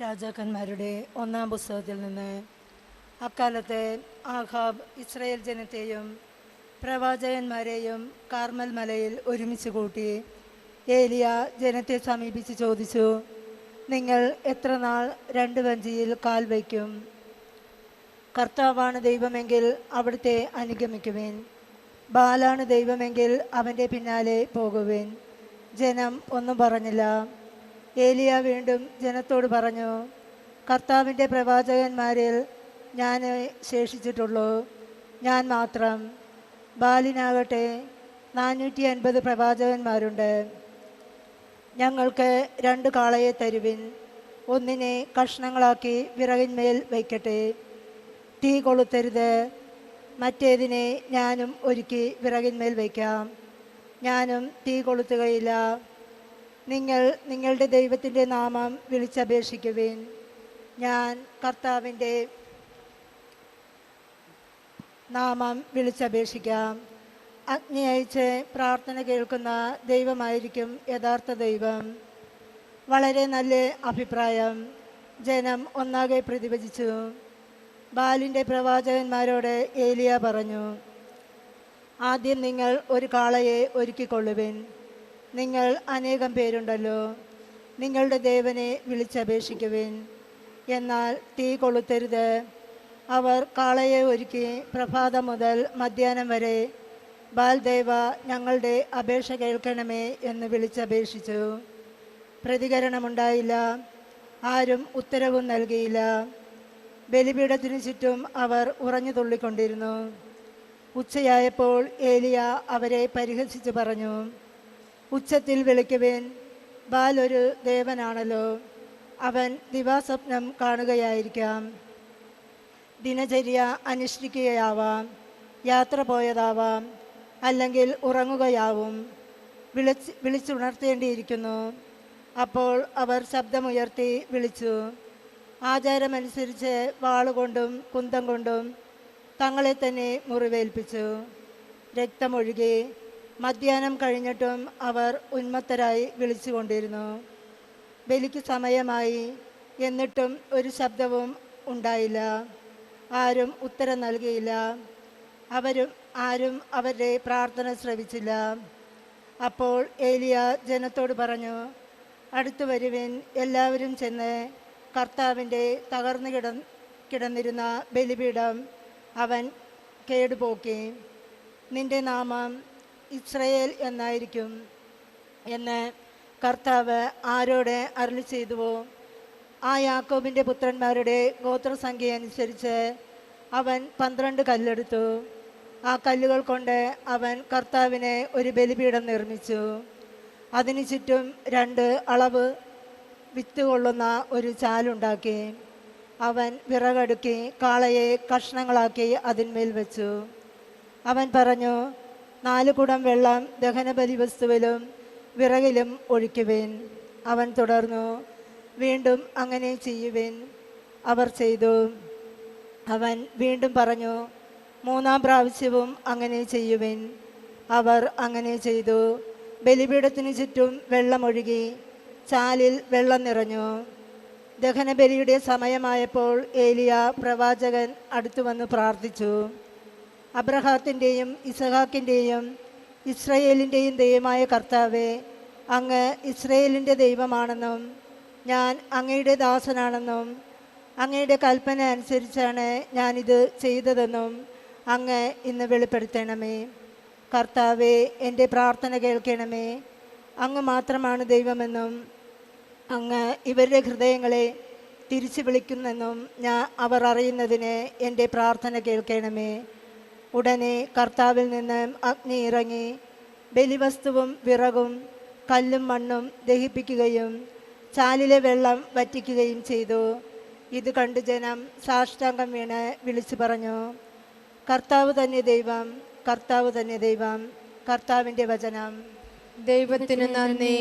രാജാക്കന്മാരുടെ ഒന്നാം പുസ്തകത്തിൽ നിന്ന് അക്കാലത്തെ ആഹാബ് ഇസ്രയേൽ ജനത്തെയും പ്രവാചകന്മാരെയും കാർമൽ മലയിൽ ഒരുമിച്ച് കൂട്ടി ഏലിയ ജനത്തെ സമീപിച്ച് ചോദിച്ചു നിങ്ങൾ എത്ര നാൾ രണ്ട് വഞ്ചിയിൽ കാൽ വയ്ക്കും? കർത്താവാണ് ദൈവമെങ്കിൽ അവിടുത്തെ അനുഗമിക്കുവേൻ. ബാലാണ് ദൈവമെങ്കിൽ അവന്റെ പിന്നാലെ പോകുവേൻ. ജനം ഒന്നും പറഞ്ഞില്ല. ഏലിയ വീണ്ടും ജനത്തോട് പറഞ്ഞു കർത്താവിന്റെ പ്രവാചകന്മാരിൽ ഞാൻ ശേഷിച്ചിട്ടുള്ളൂ. ഞാൻ മാത്രം. ബാലിനാകട്ടെ നാനൂറ്റി അൻപത് പ്രവാചകന്മാരുണ്ട്. ഞങ്ങൾക്ക് രണ്ട് കാളയെ തരുവിൻ. ഒന്നിനെ കഷ്ണങ്ങളാക്കി വിറകിന്മേൽ വയ്ക്കട്ടെ. തീ കൊളുത്തരുത്. മറ്റേതിനെ ഞാനും ഒരുക്കി വിറകിന്മേൽ വയ്ക്കാം. ഞാനും തീ കൊളുത്തുകയില്ല. നിങ്ങൾ നിങ്ങളുടെ ദൈവത്തിന്റെ നാമം വിളിച്ചപേക്ഷിക്കുവിൻ. ഞാൻ കർത്താവിന്റെ നാമം വിളിച്ചപേക്ഷിക്കാം. അഗ്നി അയച്ച് പ്രാർത്ഥന കേൾക്കുന്ന ദൈവമായിരിക്കും യഥാർത്ഥ ദൈവം. വളരെ നല്ല അഭിപ്രായം. ജനം ഒന്നാകെ പ്രതിഭജിച്ചു. ബാലിന്റെ പ്രവാചകന്മാരോട് ഏലിയ പറഞ്ഞു ആദ്യം നിങ്ങൾ ഒരു കാളയെ ഒരുക്കിക്കൊള്ളുവിൻ. നിങ്ങൾ അനേകം പേരുണ്ടല്ലോ. നിങ്ങളുടെ ദേവനെ വിളിച്ചപേക്ഷിക്കുവിൻ. എന്നാൽ തീ കൊളുത്തരുത്. അവർ കാളയെ ഒരുക്കി പ്രഭാതം മുതൽ മധ്യാഹ്നം വരെ ബാൽദേവ ഞങ്ങളുടെ അപേക്ഷ കേൾക്കണമേ എന്ന് വിളിച്ചപേക്ഷിച്ചു. പ്രതികരണമുണ്ടായില്ല. ആരും ഉത്തരവും നൽകിയില്ല. ബലിപീഠത്തിനു ചുറ്റും അവർ ഉറഞ്ഞു തുള്ളിക്കൊണ്ടിരുന്നു. ഉച്ചയായപ്പോൾ ഏലിയ അവരെ പരിഹസിച്ച് പറഞ്ഞു. ഉച്ചത്തിൽ വിളിക്കുവേൻ. ബാലൊരു ദേവനാണല്ലോ. അവൻ ദിവാസ്വപ്നം കാണുകയായിരിക്കാം. ദിനചര്യ അനുഷ്ഠിക്കുകയാവാം. യാത്ര പോയതാവാം. അല്ലെങ്കിൽ ഉറങ്ങുകയാവും. വിളിച്ച് വിളിച്ചുണർത്തേണ്ടിയിരിക്കുന്നു. അപ്പോൾ അവർ ശബ്ദമുയർത്തി വിളിച്ചു. ആചാരമനുസരിച്ച് വാളുകൊണ്ടും കുന്തം കൊണ്ടും തങ്ങളെ തന്നെ മുറിവേൽപ്പിച്ചു. രക്തമൊഴുകി മധ്യാഹ്നം കഴിഞ്ഞിട്ടും അവർ ഉന്മത്തരായി വിളിച്ചുകൊണ്ടിരുന്നു. ബലിക്ക് സമയമായി എന്നിട്ടും ഒരു ശബ്ദവും ഉണ്ടായില്ല. ആരും ഉത്തരം നൽകിയില്ല. അവരും ആരും അവരുടെ പ്രാർത്ഥന ശ്രവിച്ചില്ല. അപ്പോൾ ഏലിയ ജനത്തോട് പറഞ്ഞു അടുത്തു വരുവിൻ എല്ലാവരും ചെന്ന് കർത്താവിന്റെ തകർന്നു കിട കിടന്നിരുന്ന ബലിപീഠം അവൻ കേടുപോക്കി. നിന്റെ നാമം ഇസ്രയേൽ എന്നായിരിക്കും എന്ന് കർത്താവ് ആരോട് അരളി ചെയ്തുവോ? ആ യാക്കോബിന്റെ പുത്രന്മാരുടെ ഗോത്രസംഖ്യ അനുസരിച്ച് അവൻ പന്ത്രണ്ട് കല്ലെടുത്തു. ആ കല്ലുകൾ കൊണ്ട് അവൻ കർത്താവിനെ ഒരു ബലിപീഠം നിർമ്മിച്ചു. അതിനു ചുറ്റും രണ്ട് അളവ് വിത്ത് കൊള്ളുന്ന ഒരു ചാലുണ്ടാക്കി. അവൻ വിറകടുക്കി കാളയെ കഷ്ണങ്ങളാക്കി അതിന്മേൽ വെച്ചു. അവൻ പറഞ്ഞു നാല് കുടം വെള്ളം ദഹനബലി വസ്തുവിലും വിറകിലും ഒഴിക്കുവേൻ. അവൻ തുടർന്നു വീണ്ടും അങ്ങനെ ചെയ്യുവേൻ. അവർ ചെയ്തു. അവൻ വീണ്ടും പറഞ്ഞു മൂന്നാം പ്രാവശ്യവും അങ്ങനെ ചെയ്യുവിൻ. അവർ അങ്ങനെ ചെയ്തു. ബലിപീഠത്തിനു ചുറ്റും വെള്ളമൊഴുകി ചാലിൽ വെള്ളം നിറഞ്ഞു. ദഹനബലിയുടെ സമയമായപ്പോൾ ഏലിയ പ്രവാചകൻ അടുത്തു വന്ന് പ്രാർത്ഥിച്ചു. അബ്രഹാത്തിന്റെയും ഇസഹാക്കിന്റെയും ഇസ്രയേലിന്റെയും ദൈവമായ കർത്താവെ അങ്ങ് ഇസ്രയേലിന്റെ ദൈവമാണെന്നും ഞാൻ അങ്ങയുടെ ദാസനാണെന്നും അങ്ങയുടെ കൽപ്പന അനുസരിച്ചാണ് ഞാനിത് ചെയ്തതെന്നും അങ്ങ് ഇന്ന് വെളിപ്പെടുത്തണമേ. കർത്താവെ എന്റെ പ്രാർത്ഥന കേൾക്കണമേ. അങ്ങ് മാത്രമാണ് ദൈവമെന്നും അങ്ങ് ഇവരുടെ ഹൃദയങ്ങളെ തിരിച്ചു വിളിക്കുന്നെന്നും ഞാൻ അവർ അറിയുന്നതിന് എന്റെ പ്രാർത്ഥന കേൾക്കണമേ. ഉടനെ കർത്താവിൽ നിന്ന് അഗ്നി ഇറങ്ങി ബലിവസ്തുവും വിറകും കല്ലും മണ്ണും ദഹിപ്പിക്കുകയും ചാലിലെ വെള്ളം വറ്റിക്കുകയും ചെയ്തു. ഇത് കണ്ട് ജനം സാഷ്ടാംഗം വീണ് വിളിച്ചു പറഞ്ഞു കർത്താവ് തന്നെ ദൈവം കർത്താവ് തന്നെ ദൈവം കർത്താവിന്റെ വചനം. ദൈവത്തിന് നന്ദി.